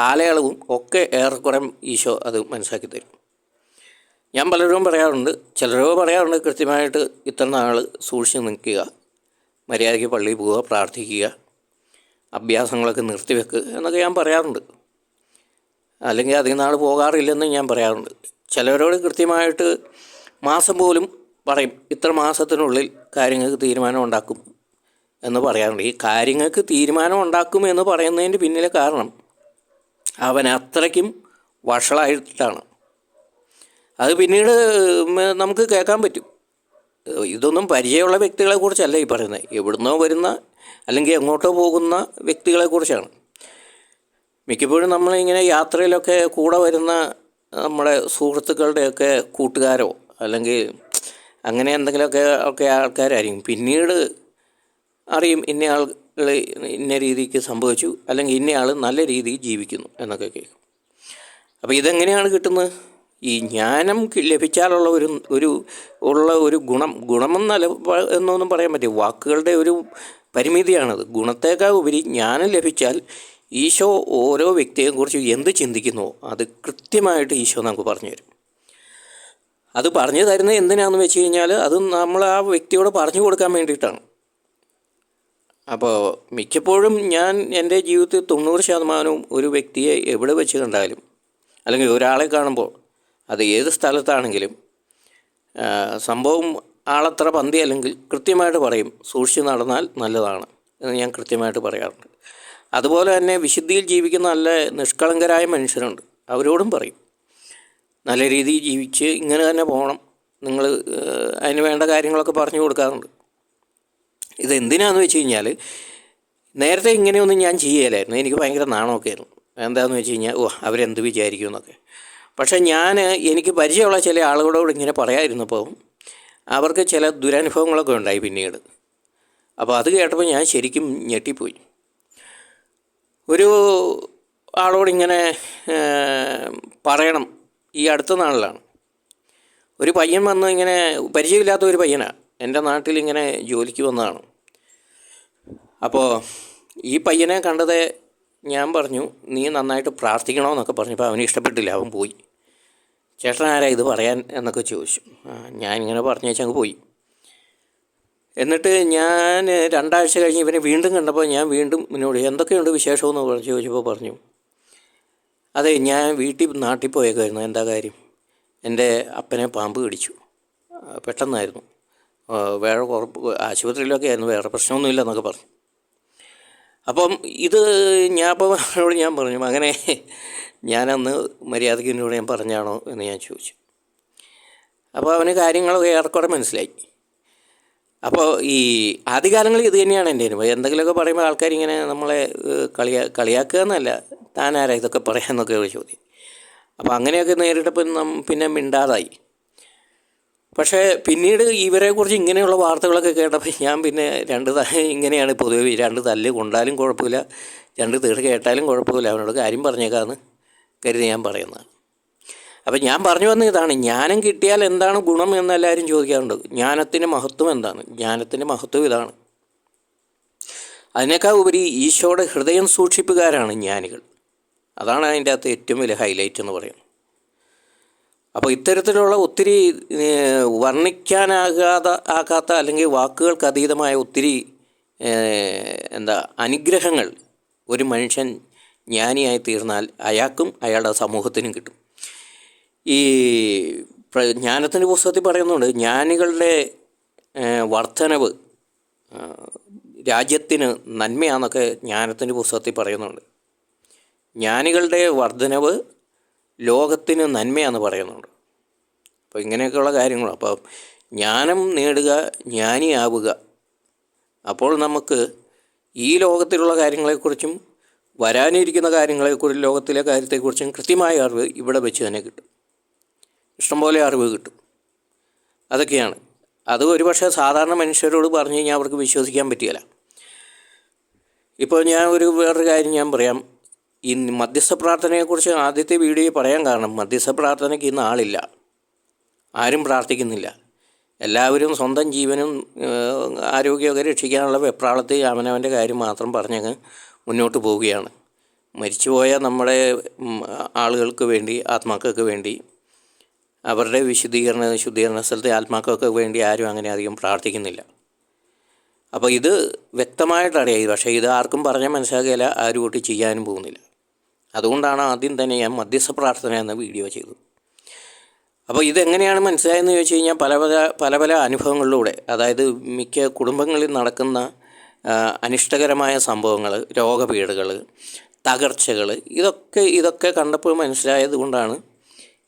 കാലയളവും ഒക്കെ ഏറെക്കുറെ ഈശോ അത് മനസ്സിലാക്കി തരും. ഞാൻ പലരും പറയാറുണ്ട് ചിലരോ പറയാറുണ്ട് കൃത്യമായിട്ട് ഇത്ര നാൾ സൂക്ഷിച്ച് നിൽക്കുക മര്യാദയ്ക്ക് പള്ളിയിൽ പോവുക പ്രാർത്ഥിക്കുക അഭ്യാസങ്ങളൊക്കെ നിർത്തിവെക്കുക എന്നൊക്കെ ഞാൻ പറയാറുണ്ട്. അല്ലെങ്കിൽ അധികം നാൾ പോകാറില്ലെന്ന് ഞാൻ പറയാറുണ്ട്. ചിലവരോട് കൃത്യമായിട്ട് മാസം പോലും പറയും ഇത്ര മാസത്തിനുള്ളിൽ കാര്യങ്ങൾക്ക് തീരുമാനം ഉണ്ടാക്കും എന്ന് പറയാറുണ്ട്. ഈ കാര്യങ്ങൾക്ക് തീരുമാനം ഉണ്ടാക്കും എന്ന് പറയുന്നതിന്റെ പിന്നിലെ കാരണം അവൻ അത്രയ്ക്കും വഷളായിട്ടാണ്. അത് പിന്നീട് നമുക്ക് കേൾക്കാൻ പറ്റും. ഇതൊന്നും പരിചയമുള്ള വ്യക്തികളെ കുറിച്ചല്ല ഈ പറയുന്നത്. എവിടുന്നോ വരുന്ന അല്ലെങ്കിൽ എങ്ങോട്ടോ പോകുന്ന വ്യക്തികളെക്കുറിച്ചാണ് മിക്കപ്പോഴും നമ്മളിങ്ങനെ യാത്രയിലൊക്കെ കൂടെ വരുന്ന നമ്മുടെ സുഹൃത്തുക്കളുടെയൊക്കെ കൂട്ടുകാരോ അല്ലെങ്കിൽ അങ്ങനെ എന്തെങ്കിലുമൊക്കെ ഒക്കെ ആൾക്കാരായിരിക്കും. പിന്നീട് അറിയും ഇന്ന ആൾ ഇന്ന രീതിക്ക് സംഭവിച്ചു അല്ലെങ്കിൽ ഇന്നയാൾ നല്ല രീതിയിൽ ജീവിക്കുന്നു എന്നൊക്കെ കേൾക്കും. അപ്പോൾ ഇതെങ്ങനെയാണ് കിട്ടുന്നത്? ഈ ജ്ഞാനം ലഭിച്ചാലുള്ള ഒരു ഒരു ഉള്ള ഒരു ഗുണം ഗുണമെന്നല്ല എന്നൊന്നും പറയാൻ പറ്റില്ല. വാക്കുകളുടെ ഒരു പരിമിതിയാണത്. ഗുണത്തേക്കാൾ ഉപരി ജ്ഞാനം ലഭിച്ചാൽ ഈശോ ഓരോ വ്യക്തിയെയും കുറിച്ച് എന്ത് ചിന്തിക്കുന്നു അത് കൃത്യമായിട്ട് ഈശോ നമുക്ക് പറഞ്ഞു തരും. അത് പറഞ്ഞു തരുന്നത് എന്തിനാണെന്ന് വെച്ച് കഴിഞ്ഞാൽ അത് നമ്മൾ ആ വ്യക്തിയോട് പറഞ്ഞു കൊടുക്കാൻ വേണ്ടിയിട്ടാണ്. അപ്പോൾ മിക്കപ്പോഴും ഞാൻ എന്റെ ജീവിതത്തിൽ തൊണ്ണൂറ് ശതമാനവും ഒരു വ്യക്തിയെ എവിടെ വെച്ച് കണ്ടാലും അല്ലെങ്കിൽ ഒരാളെ കാണുമ്പോൾ അത് ഏത് സ്ഥലത്താണെങ്കിലും സംഭവം ആളത്ര പന്തി അല്ലെങ്കിൽ കൃത്യമായിട്ട് പറയും സൂക്ഷിച്ച് നടന്നാൽ നല്ലതാണ് എന്ന് ഞാൻ കൃത്യമായിട്ട് പറയാറുണ്ട്. അതുപോലെ തന്നെ വിശുദ്ധിയിൽ ജീവിക്കുന്ന നല്ല നിഷ്കളങ്കരായ മനുഷ്യരുണ്ട് അവരോടും പറയും നല്ല രീതിയിൽ ജീവിച്ച് ഇങ്ങനെ തന്നെ പോകണം നിങ്ങൾ അതിന് വേണ്ട കാര്യങ്ങളൊക്കെ പറഞ്ഞു കൊടുക്കാറുണ്ട്. ഇതെന്തിനാന്ന് വെച്ച് കഴിഞ്ഞാൽ നേരത്തെ ഇങ്ങനെയൊന്നും ഞാൻ ചെയ്യലായിരുന്നു. എനിക്ക് ഭയങ്കര നാണമൊക്കെ ആയിരുന്നു എന്താണെന്ന് വെച്ച് കഴിഞ്ഞാൽ ഓ അവരെന്ത് വിചാരിക്കും എന്നൊക്കെ പക്ഷേ ഞാൻ എനിക്ക് പരിചയമുള്ള ചില ആളുകളോട് ഇങ്ങനെ പറയാതിരുന്നപ്പോൾ അവർക്ക് ചില ദുരനുഭവങ്ങളൊക്കെ ഉണ്ടായി പിന്നീട്. അപ്പോൾ അത് കേട്ടപ്പോൾ ഞാൻ ശരിക്കും ഞെട്ടിപ്പോയി. ഒരു ആളോടിങ്ങനെ പറയണം ഈ അടുത്ത നാളിലാണ്. ഒരു പയ്യൻ വന്ന് ഇങ്ങനെ പരിചയമില്ലാത്ത ഒരു പയ്യനാണ് എന്റെ നാട്ടിൽ ഇങ്ങനെ ജോലിക്ക് വന്നതാണ്. അപ്പോൾ ഈ പയ്യനെ കണ്ടത് ഞാൻ പറഞ്ഞു നീ നന്നായിട്ട് പ്രാർത്ഥിക്കണമെന്നൊക്കെ പറഞ്ഞപ്പോൾ അവന് ഇഷ്ടപ്പെട്ടില്ല അവൻ പോയി. ചേട്ടൻ ആരാ ഇത് പറയാൻ? എന്നൊക്കെ ചോദിച്ചു. ഞാൻ ഇങ്ങനെ പറഞ്ഞു പറഞ്ഞേച്ചങ്ങ് പോയി. എന്നിട്ട് ഞാൻ രണ്ടാഴ്ച കഴിഞ്ഞ് ഇവനെ വീണ്ടും കണ്ടപ്പോൾ ഞാൻ വീണ്ടും മുന്നോട് എന്തൊക്കെയുണ്ട് വിശേഷമെന്ന് പറഞ്ഞു ചോദിച്ചപ്പോൾ പറഞ്ഞു അതെ ഞാൻ വീട്ടിൽ നാട്ടിൽ പോയേക്കായിരുന്നു എന്താ കാര്യം? എന്റെ അപ്പനെ പാമ്പ് കടിച്ചു. പെട്ടെന്നായിരുന്നു. വേറെ കുഴപ്പം ആശുപത്രിയിലൊക്കെ ആയിരുന്നു വേറെ പ്രശ്നമൊന്നുമില്ല എന്നൊക്കെ പറഞ്ഞു. അപ്പം ഇത് ഞാൻ അപ്പോൾ അവനോട് ഞാൻ പറഞ്ഞു അങ്ങനെ ഞാനന്ന് മര്യാദയ്ക്ക് എന്നോട് ഞാൻ പറഞ്ഞാണോ എന്ന് ഞാൻ ചോദിച്ചു. അപ്പോൾ അവന് കാര്യങ്ങളൊക്കെ ഏറെക്കുറെ മനസ്സിലായി. അപ്പോൾ ഈ ആദ്യകാലങ്ങളിൽ ഇത് തന്നെയാണ് എന്റെ അനുഭവം. എന്തെങ്കിലുമൊക്കെ പറയുമ്പോൾ ആൾക്കാർ ഇങ്ങനെ നമ്മളെ കളിയാ കളിയാക്കുക എന്നല്ല താനാരാ ഇതൊക്കെ പറയാമെന്നൊക്കെ ചോദ്യം. അപ്പോൾ അങ്ങനെയൊക്കെ നേരിട്ടപ്പോൾ നം പിന്നെ മിണ്ടാതായി. പക്ഷേ പിന്നീട് ഇവരെക്കുറിച്ച് ഇങ്ങനെയുള്ള വാർത്തകളൊക്കെ കേട്ടപ്പോൾ ഞാൻ പിന്നെ രണ്ട് ഇങ്ങനെയാണ് പൊതുവെ രണ്ട് തല്ല് കൊണ്ടാലും കുഴപ്പമില്ല. രണ്ട് തീർച്ച കേട്ടാലും കുഴപ്പമില്ല. അവനോട് കാര്യം പറഞ്ഞേക്കാന്ന് കരുതി ഞാൻ പറയുന്നത് അപ്പം ഞാൻ പറഞ്ഞു വന്ന ഇതാണ്. ജ്ഞാനം കിട്ടിയാൽ എന്താണ് ഗുണം എന്ന് എല്ലാവരും ചോദിക്കാറുണ്ട്. ജ്ഞാനത്തിന്റെ മഹത്വം എന്താണ്? ജ്ഞാനത്തിന്റെ മഹത്വം ഇതാണ്. അതിനേക്കാൾ ഉപരി ഈശോയുടെ ഹൃദയം സൂക്ഷിപ്പുകാരാണ് ജ്ഞാനികൾ. അതാണ് അതിന്റെ അകത്ത് ഏറ്റവും വലിയ ഹൈലൈറ്റ് എന്ന് പറയുന്നത്. അപ്പോൾ ഇത്തരത്തിലുള്ള ഒത്തിരി വർണിക്കാനാകാതെ ആകാത്ത അല്ലെങ്കിൽ വാക്കുകൾക്ക് അതീതമായ ഒത്തിരി എന്താ അനുഗ്രഹങ്ങൾ ഒരു മനുഷ്യൻ ജ്ഞാനിയായി തീർന്നാൽ അയാൾക്കും അയാളുടെ സമൂഹത്തിനും കിട്ടും. ഈ ജ്ഞാനത്തിന്റെ പുസ്തകത്തിൽ പറയുന്നുണ്ട് ജ്ഞാനികളുടെ വർധനവ് രാജ്യത്തിന് നന്മയാണെന്നൊക്കെ ജ്ഞാനത്തിന്റെ പുസ്തകത്തിൽ പറയുന്നുണ്ട്. ജ്ഞാനികളുടെ വർധനവ് ലോകത്തിന് നന്മയാണെന്ന് പറയുന്നുണ്ട്. അപ്പോൾ ഇങ്ങനെയൊക്കെയുള്ള കാര്യങ്ങൾ അപ്പോൾ ജ്ഞാനം നേടുക ജ്ഞാനിയാവുക. അപ്പോൾ നമുക്ക് ഈ ലോകത്തിലുള്ള കാര്യങ്ങളെക്കുറിച്ചും വരാനിരിക്കുന്ന കാര്യങ്ങളെക്കുറിച്ചും ലോകത്തിലെ കാര്യത്തെക്കുറിച്ചും കൃത്യമായ അറിവ് ഇവിടെ വെച്ച് തന്നെ കിട്ടും. ഇഷ്ടംപോലെ അറിവ് കിട്ടും. അതൊക്കെയാണ്. അത് ഒരുപക്ഷെ സാധാരണ മനുഷ്യരോട് പറഞ്ഞു കഴിഞ്ഞാൽ അവർക്ക് വിശ്വസിക്കാൻ പറ്റിയല്ല ഇപ്പോൾ ഞാൻ ഒരു വേറൊരു കാര്യം ഞാൻ പറയാം. ഈ മധ്യസ്ഥ പ്രാർത്ഥനയെക്കുറിച്ച് ആദ്യത്തെ വീഡിയോയിൽ പറയാൻ കാരണം മധ്യസ്ഥ പ്രാർത്ഥനയ്ക്ക് ഇന്ന് ആളില്ല. ആരും പ്രാർത്ഥിക്കുന്നില്ല. എല്ലാവരും സ്വന്തം ജീവനും ആരോഗ്യമൊക്കെ രക്ഷിക്കാനുള്ള വെപ്രാളത്തിൽ അവനവന്റെ കാര്യം മാത്രം പറഞ്ഞങ്ങ് മുന്നോട്ട് പോവുകയാണ്. മരിച്ചുപോയ നമ്മുടെ ആളുകൾക്ക് വേണ്ടി ആത്മാക്കൾക്ക് വേണ്ടി അവരുടെ വിശുദ്ധീകരണ ശുദ്ധീകരണ സ്ഥലത്തെ ആത്മാക്കൾക്ക് വേണ്ടി ആരും അങ്ങനെ അധികം പ്രാർത്ഥിക്കുന്നില്ല. അപ്പോൾ ഇത് വ്യക്തമായിട്ടറിയാം. പക്ഷേ ഇത് ആർക്കും പറഞ്ഞാൽ മനസ്സിലാക്കിയാൽ ആരും ഒട്ടി ചെയ്യാനും പോകുന്നില്ല. അതുകൊണ്ടാണ് ആദ്യം തന്നെ ഞാൻ മധ്യസ്ഥ പ്രാർത്ഥന എന്ന വീഡിയോ ചെയ്തത്. അപ്പോൾ ഇതെങ്ങനെയാണ് മനസ്സിലായെന്ന് ചോദിച്ചു കഴിഞ്ഞാൽ പല പല പല പല അനുഭവങ്ങളിലൂടെ അതായത് മിക്ക കുടുംബങ്ങളിൽ നടക്കുന്ന അനിഷ്ടകരമായ സംഭവങ്ങൾ രോഗപീഠകൾ തകർച്ചകൾ ഇതൊക്കെ ഇതൊക്കെ കണ്ടപ്പോൾ മനസ്സിലായത് കൊണ്ടാണ്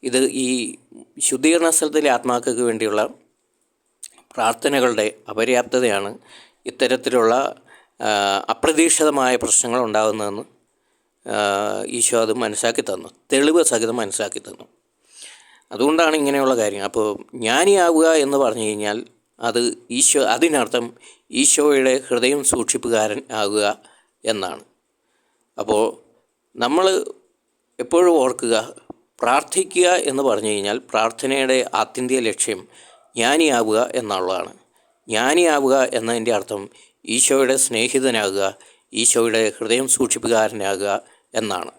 ഇത് ഈ ശുദ്ധീകരണ സ്ഥലത്തിലെ ആത്മാക്കൾക്ക് വേണ്ടിയുള്ള പ്രാർത്ഥനകളുടെ അപര്യാപ്തതയാണ് ഇത്തരത്തിലുള്ള അപ്രതീക്ഷിതമായ പ്രശ്നങ്ങൾ ഉണ്ടാകുന്നതെന്ന് ഈശോ അത് മനസ്സാക്കി തന്നു. തെളിവ് സഹിതം മനസ്സാക്കി തന്നു. അതുകൊണ്ടാണ് ഇങ്ങനെയുള്ള കാര്യം അപ്പോൾ ജ്ഞാനിയാവുക എന്ന് പറഞ്ഞു കഴിഞ്ഞാൽ അത് ഈശോ അതിനർത്ഥം ഈശോയുടെ ഹൃദയം സൂക്ഷിപ്പുകാരൻ ആകുക എന്നാണ്. അപ്പോൾ നമ്മൾ എപ്പോഴും ഓർക്കുക പ്രാർത്ഥിക്കുക എന്ന് പറഞ്ഞു കഴിഞ്ഞാൽ പ്രാർത്ഥനയുടെ ആത്യന്തിക ലക്ഷ്യം ജ്ഞാനിയാവുക എന്നുള്ളതാണ്. ജ്ഞാനിയാവുക എന്നതിന്റെ അർത്ഥം ഈശോയുടെ സ്നേഹിതനാകുക ഈശോയുടെ ഹൃദയം സൂക്ഷിപ്പുകാരനാകുക എന്നാണ്.